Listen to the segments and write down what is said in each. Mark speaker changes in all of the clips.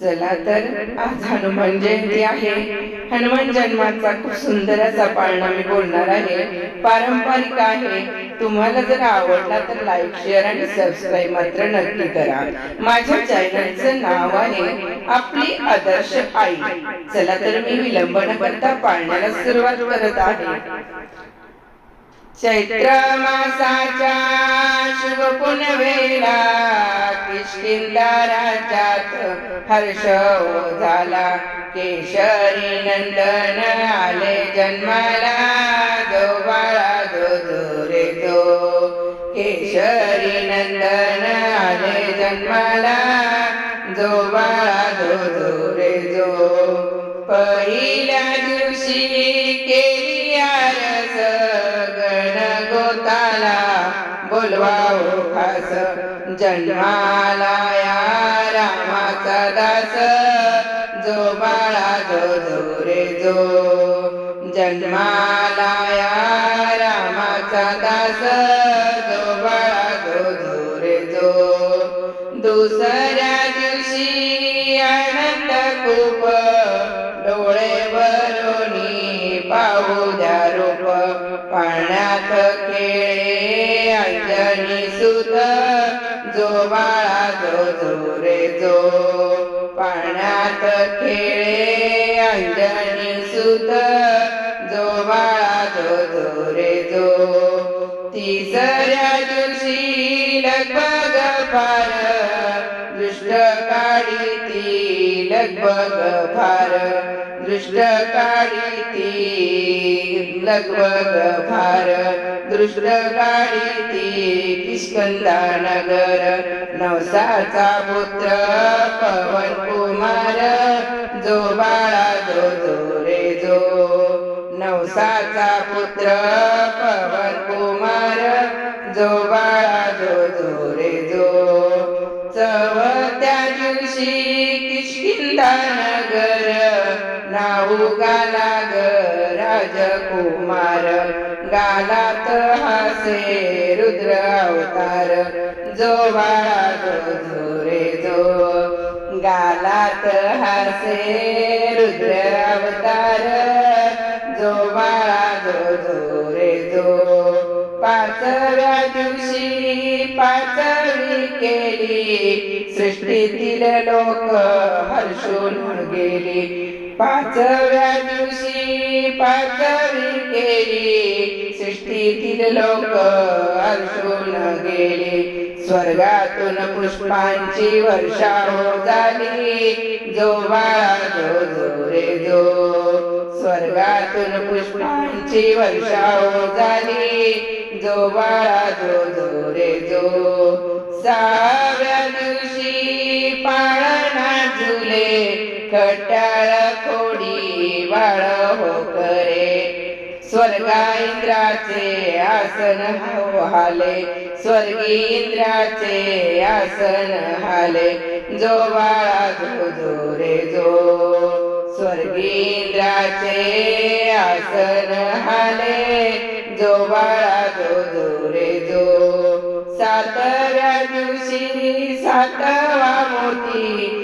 Speaker 1: चला तर आज हनुमान जयंती आहे. हनुमान जन्माचा खूप सुंदर असा पाळणा मी बोलणार आहे. पारंपरिक आहे. तुम्हाला जर आवडला तर लाईक शेअर आणि सबस्क्राईब मात्र नक्की करा. माझ्या चॅनलचं नाव आहे आपली आदर्श आई. चला तर मी विलंब न करता पाळण्याला सुरुवात करत आहे. चैत्र मासाच्या शुभ पुनवेला किष्किंदा हर्ष झाला. केशरी नंदन आले जन्माला जो बाळा जो जो रे जो केशरी नंदन आले जन्माला जो बाळा जो जो रे जो पहिल्या दिवशी केली बोलवाओ खास जन्माला या रामाचा दास जो बाळा जो जो रे जो। जन्माला या रामाचा दास जो बाळा जो जो रे जो। दुसऱ्या दिवशी आनंद खूप पाण्यात केळे अंजनी सुत जो बाळा जो जो रे जो पाण्यात खेळे अंजनी सुत जो बाळा जो जो रे जो तिसऱ्या दिवशी लगबग फार दुष्ट काढी ती लगबग फार. दृष्ट काढी ती लगबग फार दृष्ट ती किष्कंदा नगर नवसाचा पुत्र पवन कुमार जो बाळा जो जो रे जो नवसाचा पुत्र पवन कुमार जो बाळा जो जो रे जो चवत्या दिवशी किष्किंदा नाऊ गाला ग राजकुमार. गालात हासे रुद्र अवतार. जो बाळा जो जो. रे जो गालात हासे रुद्र अवतार. जो बाळा जो जो रे जो. पाचव्या दिवशी पाचवी केली. सृष्टीतील लोक हर्षून गेली. पाचव्या दिवशी पाचवी केली. सृष्टीतील लोक हर्षून गेले. स्वर्गातून पुष्पांची वर्षा हो झाली. जो बाळा जो जो रे जो स्वर्गातून पुष्पांची वर्षा हो झाली. जो बाळा जो जो रे जो सहाव्या दिवशी पाळणा झुले. खट्याळ खोडी वाळ हो करे स्वर्गा इंद्राचे आसन हाले स्वर्गी इंद्राचे आसन हाले. जो बाळा जो जो रे जो स्वर्गी इंद्राचे आसन हाले. जो बाळा जो जो रे जो सातव्या दिवशी सातवा मोती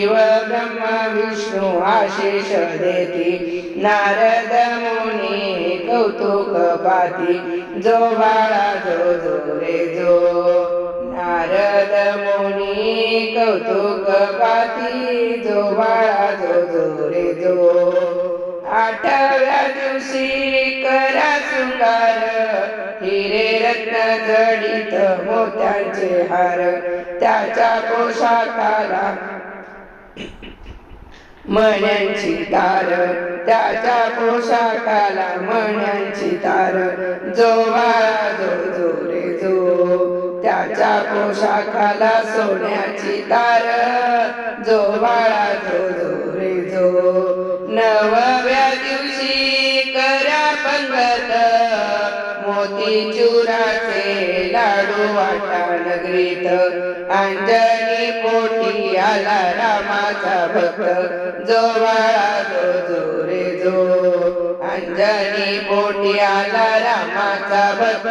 Speaker 1: शिव ब्रह्म विष्णू आशिष देती नारद मुनी कौतुक पाती जो बाळा जो जो रे जो नारद मुनी कौतुक पाती जो बाळा जो जो रे जो. आठव्या दिवशी करा सुंदर हिरे रत्न जडित मोत्यांचे हार त्याच्या पोशाखाला मण्यांची तार त्याच्या पोशाखाला म्हण्यांची तार. जो बाळा जो जो रे जो त्याच्या पोशाखाला सोन्याची तार. जो बाळा जो जो रे जो नवव्या दिवशी करा पंगत मोती चुराचे लाडू वाटा नगरीत अंजनी आला रामाचा भक्त. जोवाळा जो रे जो. अंजनी पोटी आला रामाचा भक्त.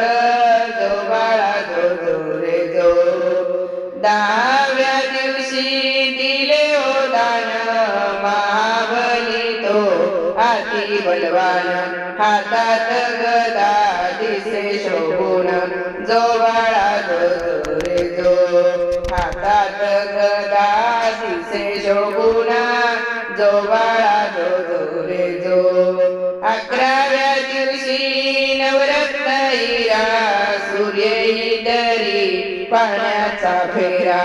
Speaker 1: जोवाळा जो रे जो. दहाव्या दिवशी दिले हो दान महाबली तो. हाती बलवान हातात गदा हातात गदा दिसे शोभून जो बाळा जो जो रे जो अकराव्या दिवशी नवरत्न हिरा सूर्य डरी पाण्याचा फेरा.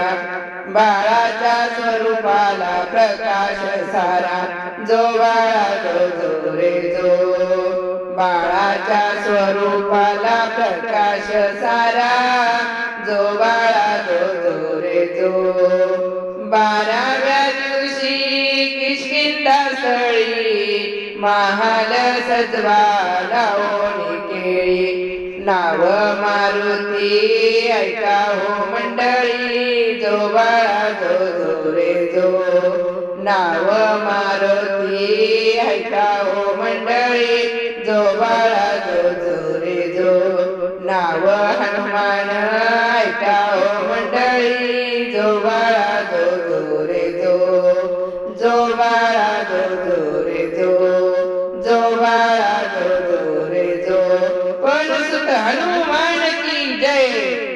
Speaker 1: बाळाच्या स्वरूपाला प्रकाश सारा जो बाळा जो जो रे जो बाळाच्या स्वरूपाला प्रकाश सारा जो बाळा बाराव्या दिवशी किशकिंदा स्थळी महाल सजवा लावणी केळी. नाव मारुती ऐका हो मंडळी जो बाळा जो जो रे जो. नाव मारुती ऐका हो मंडळी जो बाळा जो जो रे जो. नाव हनुमान ऐका કરો દોરે જો. પણ સુત હનુમાન કી જય.